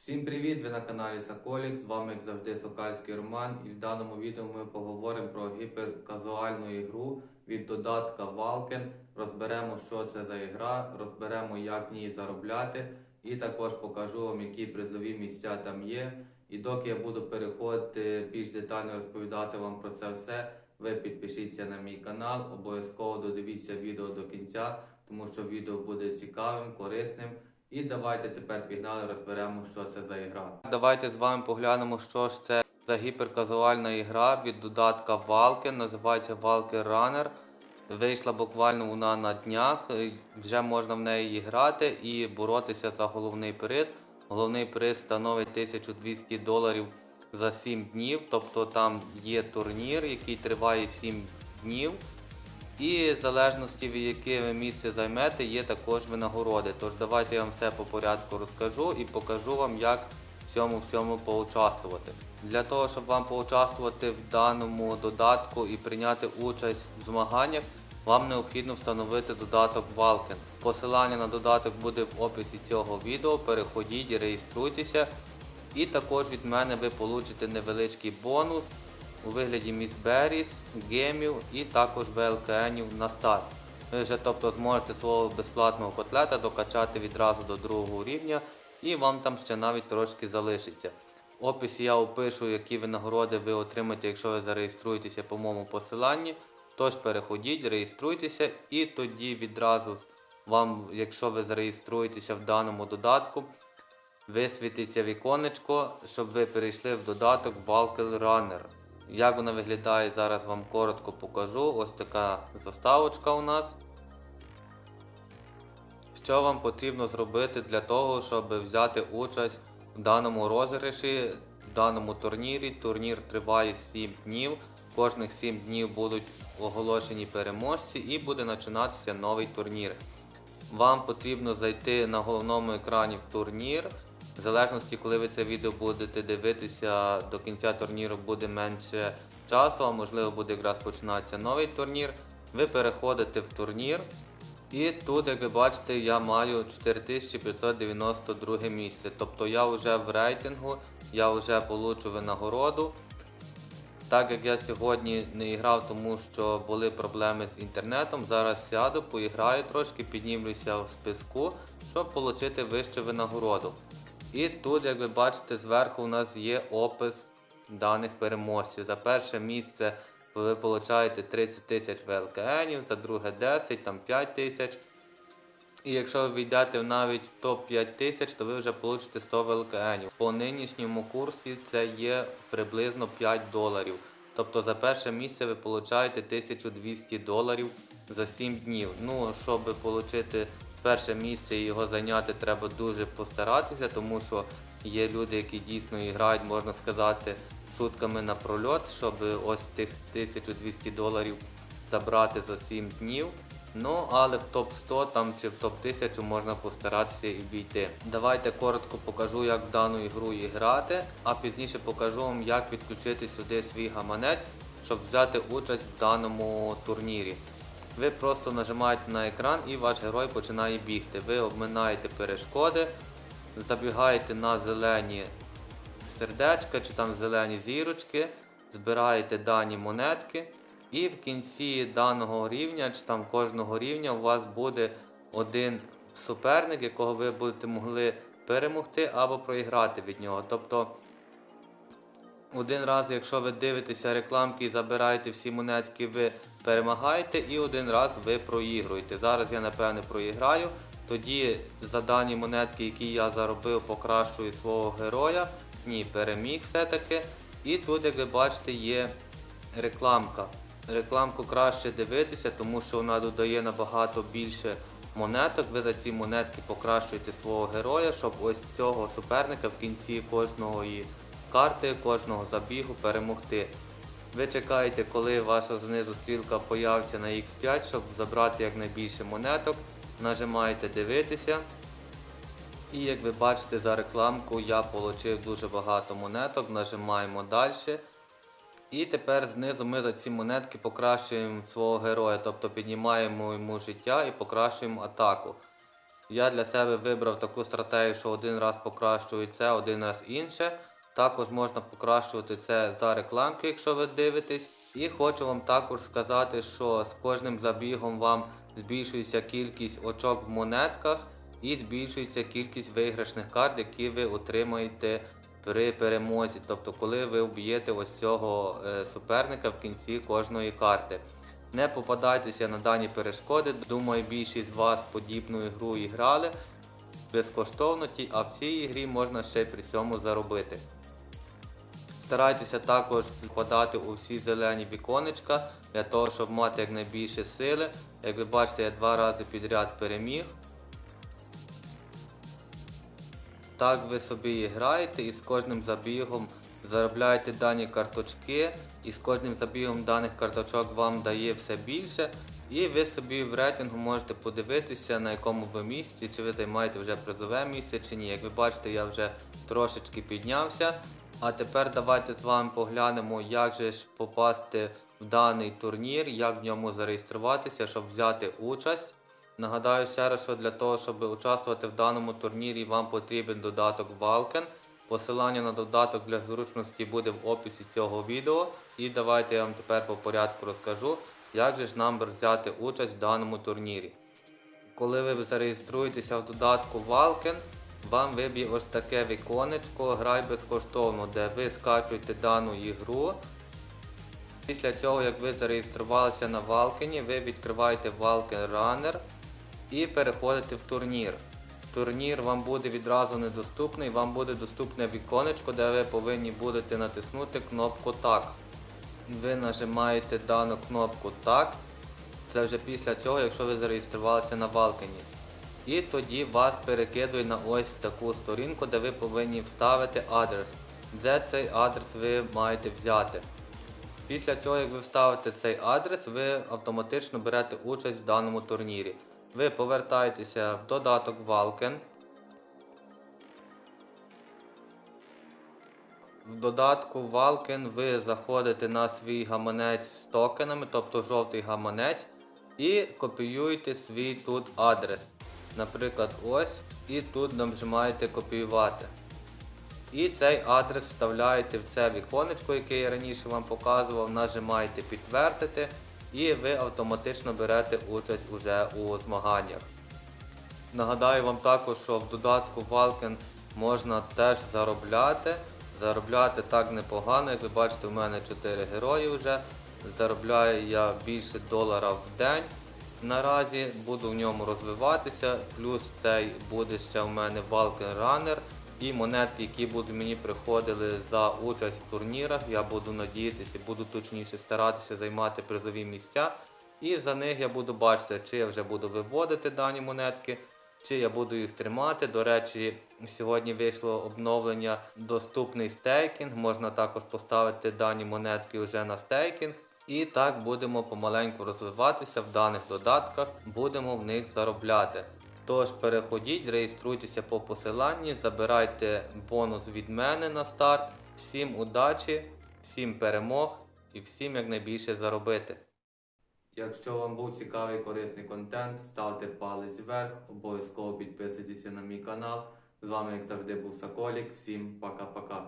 Всім привіт! Ви на каналі Соколік. З вами, як завжди, Сокальський Роман. І в даному відео ми поговоримо про гіперказуальну ігру від додатка Valken. Розберемо, що це за ігра, розберемо, як в ній заробляти, і також покажу вам, які призові місця там є. І доки я буду переходити більш детально розповідати вам про це все, ви підпишіться на мій канал, обов'язково додивіться відео до кінця, тому що відео буде цікавим, корисним. І давайте тепер пігнали, розберемо, що це за ігра. Давайте з вами поглянемо, що ж це за гіперказуальна ігра від додатка Valken, називається Valken Runner. Вийшла буквально вона на днях. Вже можна в неї грати і боротися за головний приз. Головний приз становить 1200 доларів за 7 днів. Тобто там є турнір, який триває 7 днів. І в залежності від ви місце займете, є також винагороди. Тож давайте я вам все по порядку розкажу і покажу вам, як в цьому всьому поучаствувати. Для того, щоб вам поучаствувати в даному додатку і прийняти участь в змаганнях, вам необхідно встановити додаток Valken. Посилання на додаток буде в описі цього відео. Переходіть, реєструйтеся. І також від мене ви получите невеличкий бонус у вигляді місберіс, гемів і також ВЛКНів на старт. Ви вже тобто зможете свого безплатного котлета докачати відразу до другого рівня і вам там ще навіть трошки залишиться. В описі я опишу, які винагороди ви отримаєте, якщо ви зареєструєтеся по моєму посиланні. Тож переходіть, реєструйтеся і тоді відразу вам, якщо ви зареєструєтеся в даному додатку, висвітиться віконечко, щоб ви перейшли в додаток Valkyrie Runner. Як вона виглядає, зараз вам коротко покажу. Ось така заставочка у нас. Що вам потрібно зробити для того, щоб взяти участь в даному розіграші, в даному турнірі. Турнір триває 7 днів. Кожних 7 днів будуть оголошені переможці і буде починатися новий турнір. Вам потрібно зайти на головному екрані в турнір. В залежності, коли ви це відео будете дивитися, до кінця турніру буде менше часу, а можливо буде якраз починатися новий турнір. Ви переходите в турнір. І тут, як ви бачите, я маю 4592 місце. Тобто я вже в рейтингу, я вже получу винагороду. Так як я сьогодні не грав, тому що були проблеми з інтернетом, зараз сяду, поіграю трошки, піднімлюся в списку, щоб отримати вищу винагороду. І тут, як ви бачите, зверху у нас є опис даних переможців. За перше місце ви отримаєте 30 тисяч ВЛКНів, за друге 10, там 5 тисяч. І якщо ви війдете навіть в топ-5 тисяч, то ви вже получите 100 ВЛКНів. По нинішньому курсі це є приблизно 5 доларів. Тобто за перше місце ви получаєте 1200 доларів за 7 днів. Ну, щоб отримати перше місце його зайняти, треба дуже постаратися, тому що є люди, які дійсно грають, можна сказати, сутками на прольот, щоб ось тих 1200 доларів забрати за 7 днів. Ну, але в топ-100 там чи в топ-1000 можна постаратися і війти. Давайте коротко покажу, як в дану ігру і грати, а пізніше покажу вам, як відключити сюди свій гаманець, щоб взяти участь в даному турнірі. Ви просто нажимаєте на екран і ваш герой починає бігти. Ви обминаєте перешкоди, забігаєте на зелені сердечка чи там зелені зірочки, збираєте дані монетки. І в кінці даного рівня, чи там кожного рівня, у вас буде один суперник, якого ви будете могли перемогти або проіграти від нього. Тобто один раз, якщо ви дивитеся рекламки і забираєте всі монетки, ви перемагаєте, і один раз ви проігруєте. Зараз я напевне проіграю. Тоді за дані монетки, які я заробив, покращую свого героя. Ні, переміг все-таки. І тут, як ви бачите, є рекламка. Рекламку краще дивитися, тому що вона додає набагато більше монеток. Ви за ці монетки покращуєте свого героя, щоб ось цього суперника в кінці кожного її карти, кожного забігу перемогти. Ви чекаєте, коли ваша знизу стрілка появиться на X5, щоб забрати якнайбільше монеток. Нажимаєте дивитися. І як ви бачите за рекламку, я отримав дуже багато монеток. Нажимаємо далі. І тепер знизу ми за ці монетки покращуємо свого героя, тобто піднімаємо йому життя і покращуємо атаку. Я для себе вибрав таку стратегію, що один раз покращую це, один раз інше. Також можна покращувати це за рекламки, якщо ви дивитесь. І хочу вам також сказати, що з кожним забігом вам збільшується кількість очок в монетках і збільшується кількість виграшних карт, які ви отримаєте при перемозі. Тобто, коли ви вб'єте ось цього е, суперника в кінці кожної карти. Не попадайтеся на дані перешкоди. Думаю, більшість з вас подібну ігру і грали безкоштовно, а в цій ігрі можна ще при цьому заробити. Старайтеся також впадати у всі зелені віконечка для того, щоб мати якнайбільше сили. Як ви бачите, я два рази підряд переміг. Так ви собі і граєте і з кожним забігом заробляєте дані карточки, і з кожним забігом даних карточок вам дає все більше. І ви собі в рейтингу можете подивитися, на якому ви місці, чи ви займаєте вже призове місце чи ні. Як ви бачите, я вже трошечки піднявся. А тепер давайте з вами поглянемо, як же ж попасти в даний турнір, як в ньому зареєструватися, щоб взяти участь. Нагадаю ще раз, що для того, щоб участвувати в даному турнірі, вам потрібен додаток Valken. Посилання на додаток для зручності буде в описі цього відео. І давайте я вам тепер по порядку розкажу, як же ж нам взяти участь в даному турнірі. Коли ви зареєструєтеся в додатку Valken, вам виб'є ось таке віконечко Грай безкоштовно, де ви скачуєте дану ігру. Після цього, як ви зареєструвалися на Valken, ви відкриваєте Valken Runner і переходите в турнір. Турнір вам буде відразу недоступний, вам буде доступне віконечко, де ви повинні будете натиснути кнопку Так. Ви нажимаєте дану кнопку Так. Це вже після цього, якщо ви зареєструвалися на Валкені. І тоді вас перекидує на ось таку сторінку, де ви повинні вставити адрес. Де цей адрес ви маєте взяти. Після цього, як ви вставите цей адрес, ви автоматично берете участь в даному турнірі. Ви повертаєтеся в додаток Valken. В додатку Valken ви заходите на свій гаманець з токенами, тобто жовтий гаманець, і копіюєте свій тут адрес. Наприклад, ось, і тут нажимаєте копіювати. І цей адрес вставляєте в це віконечко, яке я раніше вам показував, нажимаєте підтвердити і ви автоматично берете участь уже у змаганнях. Нагадаю вам також, що в додатку Valken можна теж заробляти. Заробляти так непогано, як ви бачите, у мене 4 герої вже. Заробляю я більше долара в день. Наразі буду в ньому розвиватися, плюс цей буде ще в мене Runner і монетки, які будуть мені приходили за участь в турнірах. Я буду надіятися, буду точніше старатися займати призові місця. І за них я буду бачити, чи я вже буду виводити дані монетки, чи я буду їх тримати. До речі, сьогодні вийшло обновлення доступний стейкінг. Можна також поставити дані монетки вже на стейкінг. І так будемо помаленьку розвиватися в даних додатках, будемо в них заробляти. Тож переходіть, реєструйтеся по посиланні, забирайте бонус від мене на старт. Всім удачі, всім перемог і всім якнайбільше заробити. Якщо вам був цікавий корисний контент, ставте палець вверх, обов'язково підписуйтесь на мій канал. З вами, як завжди, був Соколік. Всім пока-пока.